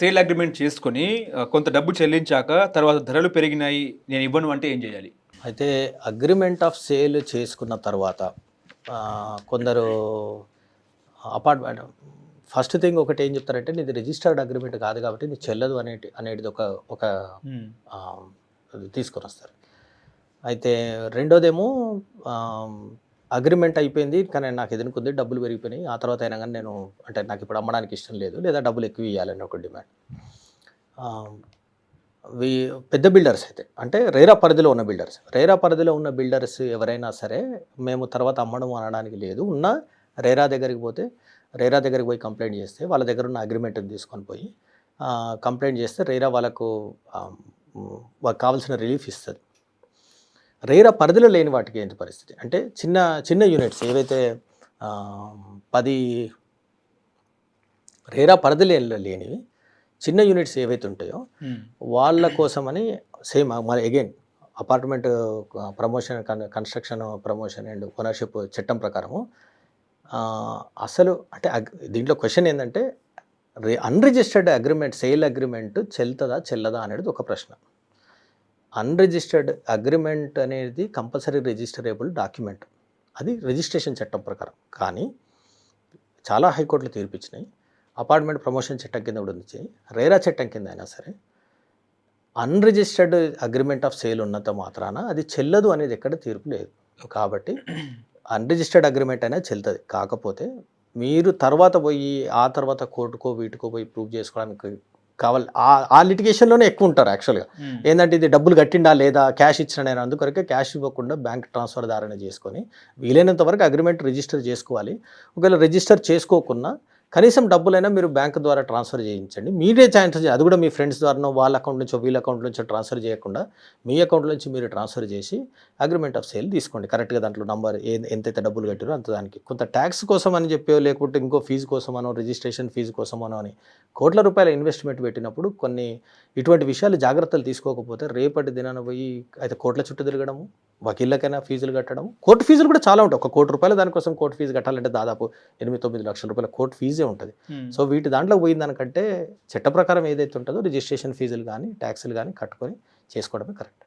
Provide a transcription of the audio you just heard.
Sale agreement చేసుకొని కొంత డబ్బు చెల్లించాక తర్వాత ధరలు పెరిగినాయి నేను ఇవ్వను అంటే ఏం చేయాలి? అయితే అగ్రిమెంట్ ఆఫ్ సేల్ చేసుకున్న తర్వాత కొందరు అపార్ట్మెంట్ ఫస్ట్ థింగ్ ఒకటి ఏం చెప్తారంటే నీది రిజిస్టర్డ్ అగ్రిమెంట్ కాదు కాబట్టి నీకు చెల్లదు అనేటి అనేది ఒక ఒక తీసుకొని వస్తారు. అయితే రెండోదేమో అగ్రిమెంట్ అయిపోయింది. కానీ నాకు ఎదుర్కొంది డబ్బులు పెరిగిపోయినాయి. ఆ తర్వాత అయినా కానీ నేను అంటే నాకు ఇప్పుడు అమ్మడానికి ఇష్టం లేదు. లేదా డబ్బులు ఎక్కువ ఇవ్వాలని ఒక డిమాండ్. వి పెద్ద బిల్డర్స్ అయితే. అంటే రేరా పరిధిలో ఉన్న బిల్డర్స్. రేరా పరిధిలో ఉన్న బిల్డర్స్ ఎవరైనా సరే మేము తర్వాత అమ్మడం అనడానికి లేదు. ఉన్న రేరా దగ్గరికి పోతే రేరా దగ్గరికి పోయి కంప్లైంట్ చేస్తే వాళ్ళ దగ్గర ఉన్న అగ్రిమెంట్ని తీసుకొని పోయి కంప్లైంట్ చేస్తే రేరా వాళ్ళకు వాళ్ళకి కావాల్సిన రిలీఫ్ ఇస్తుంది. రేరా పరిధిలో లేని వాటికి ఏంటి పరిస్థితి? అంటే చిన్న చిన్న యూనిట్స్ ఏవైతే పది రేరా పరిధిలో లేనివి చిన్న యూనిట్స్ ఏవైతే ఉంటాయో వాళ్ళ కోసమని సేమ్ మరి again apartment promotion construction promotion and ownership చట్టం ప్రకారము అసలు అంటే దీంట్లో క్వశ్చన్ ఏంటంటే రే అన్రిజిస్టర్డ్ అగ్రిమెంట్ సేల్ అగ్రిమెంట్ చెల్తుందా చెల్లదా అనేది ఒక ప్రశ్న. అన్రిజిస్టర్డ్ అగ్రిమెంట్ అనేది కంపల్సరీ రిజిస్టరేబుల్ డాక్యుమెంట్ అది రిజిస్ట్రేషన్ చట్టం ప్రకారం. కానీ చాలా హైకోర్టులు తీర్పిచ్చినాయి. అపార్ట్మెంట్ ప్రమోషన్ చట్టం కింద కూడా ఉంది రేరా చట్టం కింద అయినా సరే అన్రిజిస్టర్డ్ అగ్రిమెంట్ ఆఫ్ సేల్ ఉన్నంత మాత్రాన అది చెల్లదు అనేది ఎక్కడ తీర్పు లేదు. కాబట్టి అన్రిజిస్టర్డ్ అగ్రిమెంట్ అయినా చెల్తుంది. కాకపోతే మీరు తర్వాత పోయి ఆ తర్వాత కోర్టుకో వీటికో పోయి ప్రూవ్ చేసుకోవడానికి కావాలి. ఆ- ఆ లిటిగేషన్లోనే ఎక్కువ ఉంటారు యాక్చువల్గా ఏంటంటే ఇది డబ్బులు కట్టిండా లేదా క్యాష్ ఇచ్చిన నేను అందుకొరకే క్యాష్ ఇవ్వకుండా బ్యాంక్ ట్రాన్స్ఫర్ దారణ చేసుకొని వీలైనంత వరకు అగ్రిమెంట్ రిజిస్టర్ చేసుకోవాలి. ఒకవేళ రిజిస్టర్ చేసుకోకున్నా కనీసం డబ్బులైనా మీరు బ్యాంక్ ద్వారా ట్రాన్స్ఫర్ చేయించండి. మీరే ఛాన్స్ అది కూడా మీ ఫ్రెండ్స్ ద్వారానో వాళ్ళ అకౌంట్ నుంచో వీళ్ళ అకౌంట్ నుంచో ట్రాన్స్ఫర్ చేయకుండా మీ అకౌంట్ నుంచి మీరు ట్రాన్స్ఫర్ చేసి అగ్రిమెంట్ ఆఫ్ సేల్ తీసుకోండి. కరెక్ట్గా దాంట్లో నంబర్ ఏ ఎంతైతే డబ్బులు కట్టారో అంత దానికి. కొంత ట్యాక్స్ కోసం అని చెప్పో లేకుంటే ఇంకో ఫీజు కోసమనో రిజిస్ట్రేషన్ ఫీజు కోసమనో అని కోట్ల రూపాయల ఇన్వెస్ట్మెంట్ పెట్టినప్పుడు కొన్ని ఇటువంటి విషయాలు జాగ్రత్తలు తీసుకోకపోతే రేపటి దినాన పోయి అయితే కోట్ల చుట్టూ తిరగడము. వకీళ్ళకైనా ఫీజులు కట్టడం కోర్టు ఫీజులు కూడా చాలా ఉంటాయి. ఒక కోటి రూపాయలు దానికోసం కోర్టు ఫీజు కట్టాలంటే దాదాపు ఎనిమిది తొమ్మిది లక్షల రూపాయల కోర్టు ఫీజే ఉంటుంది. సో వీటి దాంట్లో పోయిన దానికంటే చట్ట ప్రకారం ఏదైతే ఉంటుందో రిజిస్ట్రేషన్ ఫీజులు కానీ ట్యాక్సులు కానీ కట్టుకొని చేసుకోవడమే కరెక్ట్.